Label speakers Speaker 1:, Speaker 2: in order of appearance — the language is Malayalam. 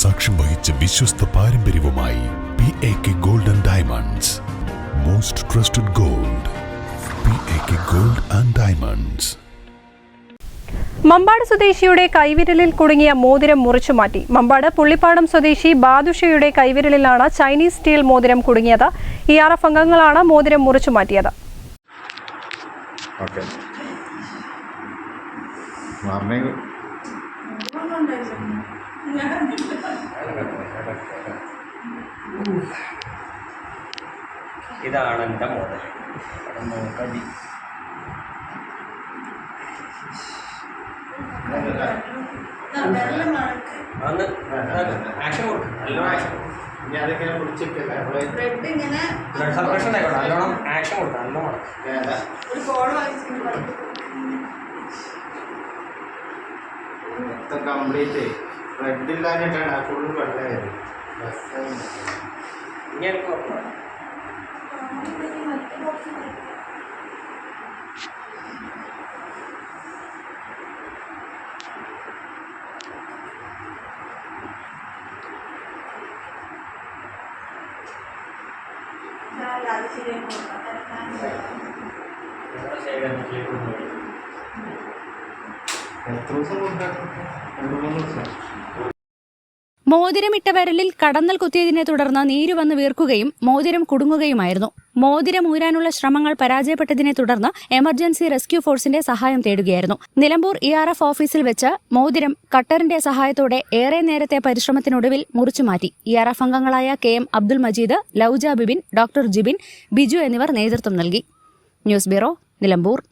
Speaker 1: സാക്ഷ്യം വഹിച്ച വിശ്വസ്ത പാരമ്പര്യവുമായി P A K gold and diamonds most trusted gold P A K gold and diamonds
Speaker 2: Mampad സ്വദേശിയുടെ കൈവിരലിൽ കുടുങ്ങിയ മോതിരം മുറിച്ചു മാറ്റി. മമ്പാട് പുള്ളിപ്പാടം സ്വദേശി ബാദുഷയുടെ കൈവിരലിലാണ് ചൈനീസ് സ്റ്റീൽ മോതിരം കുടുങ്ങിയത്. ഇ ആർ എഫ് അംഗങ്ങളാണ് മോതിരം മുറിച്ചു മാറ്റിയത്.
Speaker 3: ഓക്കെ.
Speaker 4: ഇതാണ് എന്റെ മോഡൽ. നോക്കടി അന്ന് ആക്ഷൻ കൊടുക്കും. നല്ലോണം ആക്ഷൻ ബ്ലഡ് സർക്കുലേഷൻ ആയിക്കോട്ടെ. നല്ലോണം ആക്ഷൻ കൊടുക്കും. നല്ലോണം
Speaker 3: ഏതാ? മൊത്തം കംപ്ലീറ്റ്
Speaker 4: రద్దిల్లానేటండి ఆ
Speaker 3: చూడని పడలేదు బస్ ఇంకెనుకో చేయడానికి లేకుండా
Speaker 5: മോതിരമിട്ട വിരലിൽ കടന്നൽ കുത്തിയതിനെ തുടർന്ന് നീര് വന്ന് വീർക്കുകയും മോതിരം കുടുങ്ങുകയുമായിരുന്നു. മോതിരം ഊരാനുള്ള ശ്രമങ്ങൾ പരാജയപ്പെട്ടതിനെ തുടർന്ന് എമർജൻസി റെസ്ക്യൂ ഫോഴ്സിന്റെ സഹായം തേടുകയായിരുന്നു. നിലമ്പൂർ ഇ ആർ എഫ് ഓഫീസിൽ വെച്ച് മോതിരം കട്ടറിന്റെ സഹായത്തോടെ ഏറെ നേരത്തെ പരിശ്രമത്തിനൊടുവിൽ മുറിച്ചുമാറ്റി ഇ ആർ എഫ് അംഗങ്ങളായ K M Abdul Majeed Lauja Bibin doctor Jibin Biju എന്നിവർ നേതൃത്വം നൽകി. News bureau Nilambur.